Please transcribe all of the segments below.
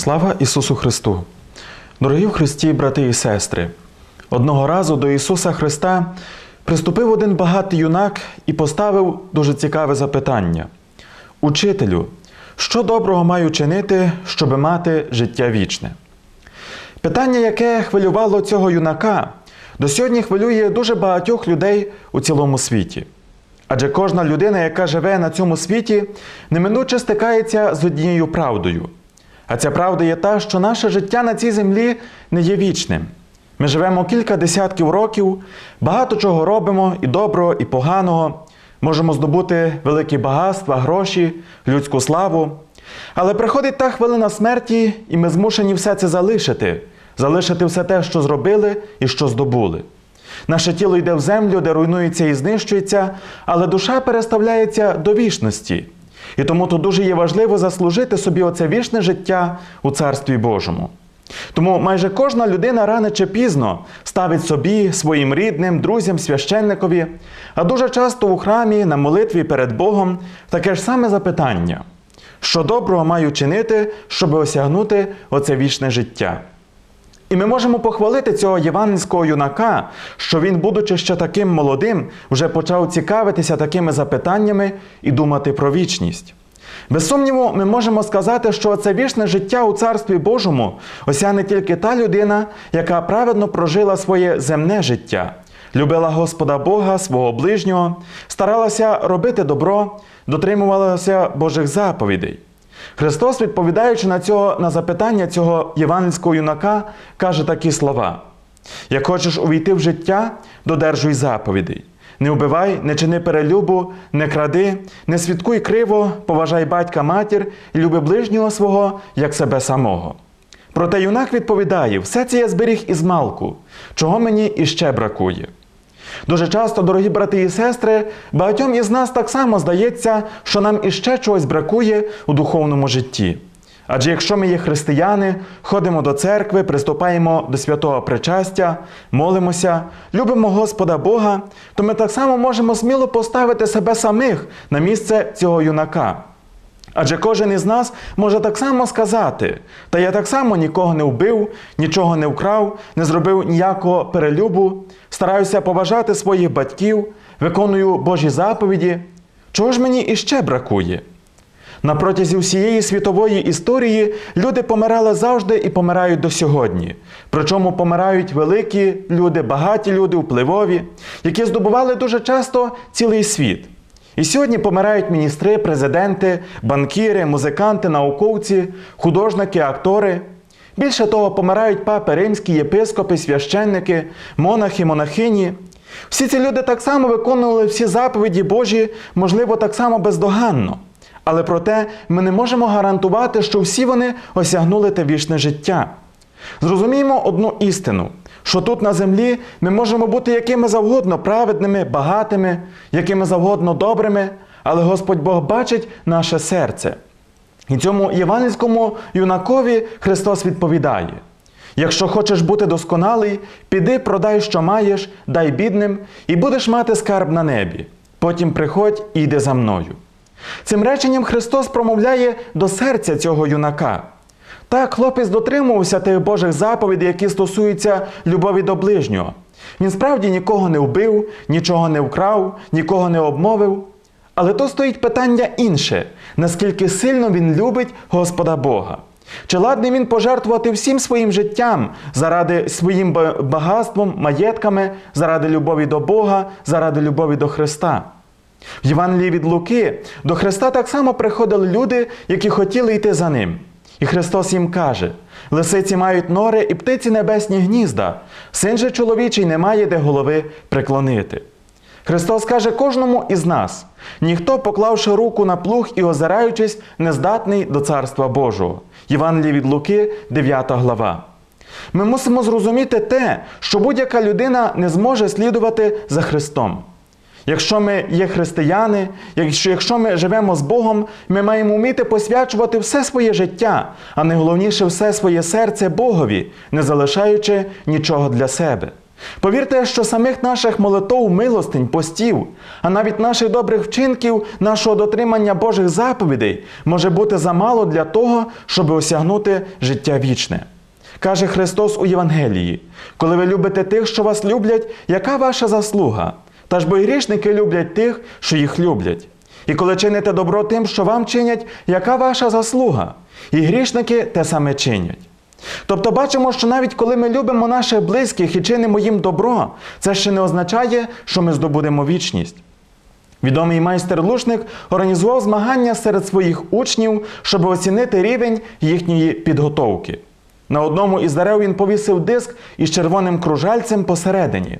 Слава Ісусу Христу! Дорогі в Христі, брати і сестри! Одного разу до Ісуса Христа приступив один багатий юнак і поставив дуже цікаве запитання: Учителю, що доброго маю чинити, щоби мати життя вічне? Питання, яке хвилювало цього юнака, до сьогодні хвилює дуже багатьох людей у цілому світі. Адже кожна людина, яка живе на цьому світі, неминуче стикається з однією правдою. А ця правда є та, що наше життя на цій землі не є вічним. Ми живемо кілька десятків років, багато чого робимо і доброго, і поганого, можемо здобути великі багатства, гроші, людську славу. Але приходить та хвилина смерті, і ми змушені все це залишити, залишити все те, що зробили і що здобули. Наше тіло йде в землю, де руйнується і знищується, але душа переставляється до вічності. І тому то дуже є важливо заслужити собі оце вічне життя у Царстві Божому. Тому майже кожна людина рано чи пізно ставить собі, своїм рідним, друзям, священникові, а дуже часто у храмі, на молитві перед Богом таке ж саме запитання: що доброго маю чинити, щоб осягнути оце вічне життя? І ми можемо похвалити цього євангельського юнака, що він, будучи ще таким молодим, вже почав цікавитися такими запитаннями і думати про вічність. Без сумніву, ми можемо сказати, що це вічне життя у Царстві Божому осягне тільки та людина, яка праведно прожила своє земне життя, любила Господа Бога, свого ближнього, старалася робити добро, дотримувалася Божих заповідей. Христос, відповідаючи на цього, на запитання цього євангельського юнака, каже такі слова: Як хочеш увійти в життя, додержуй заповідей. Не вбивай, не чини перелюбу, не кради, не свідкуй криво, поважай батька матір і люби ближнього свого, як себе самого. Проте юнак відповідає: все це я зберіг із малку, чого мені іще бракує. Дуже часто, дорогі брати і сестри, багатьом із нас так само здається, що нам іще чогось бракує у духовному житті. Адже якщо ми є християни, ходимо до церкви, приступаємо до святого причастя, молимося, любимо Господа Бога, то ми так само можемо сміло поставити себе самих на місце цього юнака. Адже кожен із нас може так само сказати, та я так само нікого не вбив, нічого не вкрав, не зробив ніякого перелюбу, стараюся поважати своїх батьків, виконую Божі заповіді. Чого ж мені іще бракує? На протязі всієї світової історії люди помирали завжди і помирають до сьогодні. Причому помирають великі люди, багаті люди, впливові, які здобували дуже часто цілий світ. І сьогодні помирають міністри, президенти, банкіри, музиканти, науковці, художники, актори. Більше того, помирають папи римські, єпископи, священники, монахи, монахині. Всі ці люди так само виконували всі заповіді Божі, можливо, так само бездоганно. Але проте ми не можемо гарантувати, що всі вони осягнули те вічне життя. Зрозуміємо одну істину, що тут на землі ми можемо бути якими завгодно праведними, багатими, якими завгодно добрими, але Господь Бог бачить наше серце. І цьому євангельському юнакові Христос відповідає: якщо хочеш бути досконалий, піди, продай, що маєш, дай бідним, і будеш мати скарб на небі. Потім приходь і йди за мною. Цим реченням Христос промовляє до серця цього юнака. Так, хлопець дотримувався тих Божих заповідей, які стосуються любові до ближнього. Він справді нікого не вбив, нічого не вкрав, нікого не обмовив. Але то стоїть питання інше: наскільки сильно він любить Господа Бога. Чи ладний він пожертвувати всім своїм життям заради своїм багатством, маєтками, заради любові до Бога, заради любові до Христа? В Євангелії від Луки до Христа так само приходили люди, які хотіли йти за ним. І Христос їм каже: лисиці мають нори і птиці небесні гнізда, син же чоловічий не має де голови преклонити. Христос каже кожному із нас: ніхто, поклавши руку на плуг і озираючись, не здатний до Царства Божого. Євангелії від Луки, 9 глава. Ми мусимо зрозуміти те, що будь-яка людина не зможе слідувати за Христом. Якщо ми є християни, якщо, ми живемо з Богом, ми маємо вміти посвячувати все своє життя, а найголовніше все своє серце Богові, не залишаючи нічого для себе. Повірте, що самих наших молитов, милостинь, постів, а навіть наших добрих вчинків, нашого дотримання Божих заповідей може бути замало для того, щоб осягнути життя вічне. Каже Христос у Євангелії: коли ви любите тих, що вас люблять, яка ваша заслуга? Та ж бо й грішники люблять тих, що їх люблять. І коли чините добро тим, що вам чинять, яка ваша заслуга? І грішники те саме чинять. Тобто бачимо, що навіть коли ми любимо наших близьких і чинимо їм добро, це ще не означає, що ми здобудемо вічність. Відомий майстер-лушник організував змагання серед своїх учнів, щоб оцінити рівень їхньої підготовки. На одному із дерев він повісив диск із червоним кружальцем посередині.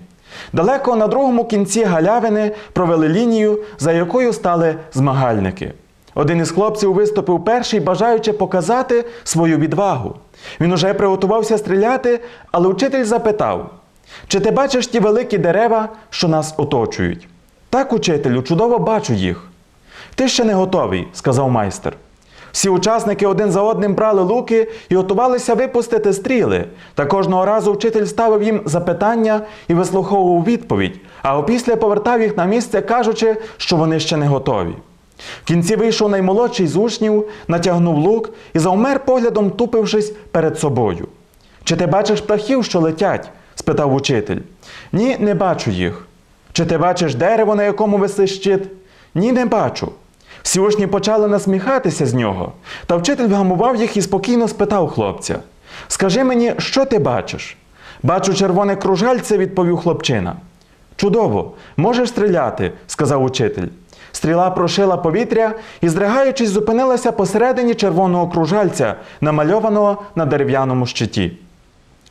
Далеко на другому кінці галявини провели лінію, за якою стали змагальники. Один із хлопців виступив перший, бажаючи показати свою відвагу. Він уже приготувався стріляти, але учитель запитав: Чи ти бачиш ті великі дерева, що нас оточують? Так, учителю, чудово бачу їх. Ти ще не готовий, сказав майстер. Всі учасники один за одним брали луки і готувалися випустити стріли. Та кожного разу вчитель ставив їм запитання і вислуховував відповідь, а опісля повертав їх на місце, кажучи, що вони ще не готові. В кінці вийшов наймолодший з учнів, натягнув лук і завмер поглядом тупившись перед собою. Чи ти бачиш птахів, що летять? спитав учитель. Ні, не бачу їх. Чи ти бачиш дерево, на якому висить щит? Ні, не бачу. Всі почали насміхатися з нього, та вчитель вгамував їх і спокійно спитав хлопця: Скажи мені, що ти бачиш? Бачу червоне кружальце, відповів хлопчина. Чудово, можеш стріляти, сказав учитель. Стріла прошила повітря і, здригаючись, зупинилася посередині червоного кружальця, намальованого на дерев'яному щиті.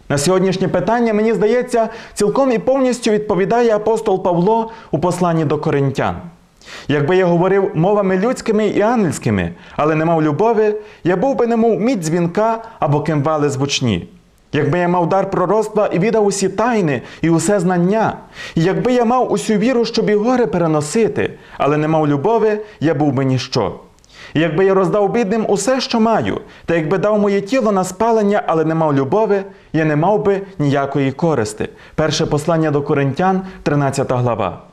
На сьогоднішнє питання, мені здається, цілком і повністю відповідає апостол Павло у посланні до коринтян. Якби я говорив мовами людськими і ангельськими, але не мав любові, я був би немов мідь дзвінка або кимвали звучні. Якби я мав дар пророцтва і віддав усі тайни і усе знання, і якби я мав усю віру, щоб і гори переносити, але не мав любові, я був би ніщо. І якби я роздав бідним усе, що маю, та якби дав моє тіло на спалення, але не мав любові, я не мав би ніякої користи. Перше послання до Коринтян, 13 глава.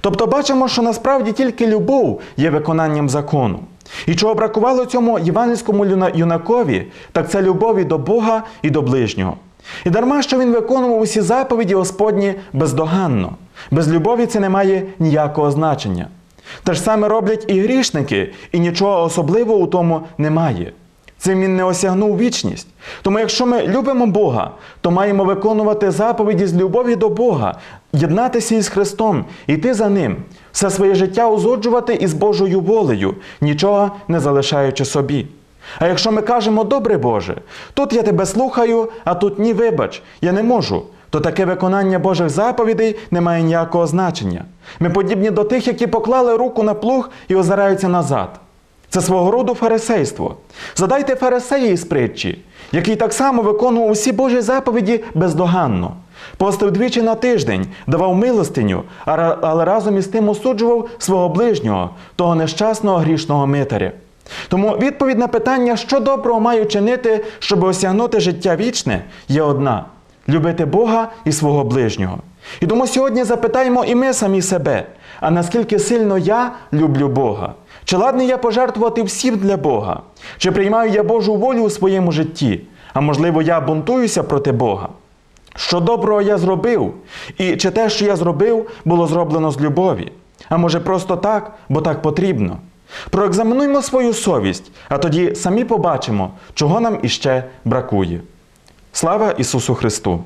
Тобто бачимо, що насправді тільки любов є виконанням закону. І чого бракувало цьому євангельському юнакові, так це любові до Бога і до ближнього. І дарма, що він виконував усі заповіді Господні бездоганно. Без любові це не має ніякого значення. Те ж саме роблять і грішники, і нічого особливого у тому немає. Цим він не осягнув вічність. Тому якщо ми любимо Бога, то маємо виконувати заповіді з любові до Бога, єднатися із Христом, йти за Ним, все своє життя узгоджувати із Божою волею, нічого не залишаючи собі. А якщо ми кажемо, добре Боже, тут я тебе слухаю, а тут ні, вибач, я не можу, то таке виконання Божих заповідей не має ніякого значення. Ми подібні до тих, які поклали руку на плуг і озираються назад. Це свого роду фарисейство. Задайте фарисея із притчі, який так само виконував усі Божі заповіді бездоганно. Постив двічі на тиждень, давав милостиню, але разом із тим осуджував свого ближнього, того нещасного грішного митаря. Тому відповідь на питання, що доброго маю чинити, щоб осягнути життя вічне, є одна любити Бога і свого ближнього. І тому сьогодні запитаємо і ми самі себе, а наскільки сильно я люблю Бога? Чи ладний я пожертвувати всім для Бога? Чи приймаю я Божу волю у своєму житті? А можливо, я бунтуюся проти Бога? Що доброго я зробив? І чи те, що я зробив, було зроблено з любові? А може просто так, бо так потрібно? Проекзаменуймо свою совість, а тоді самі побачимо, чого нам іще бракує. Слава Ісусу Христу!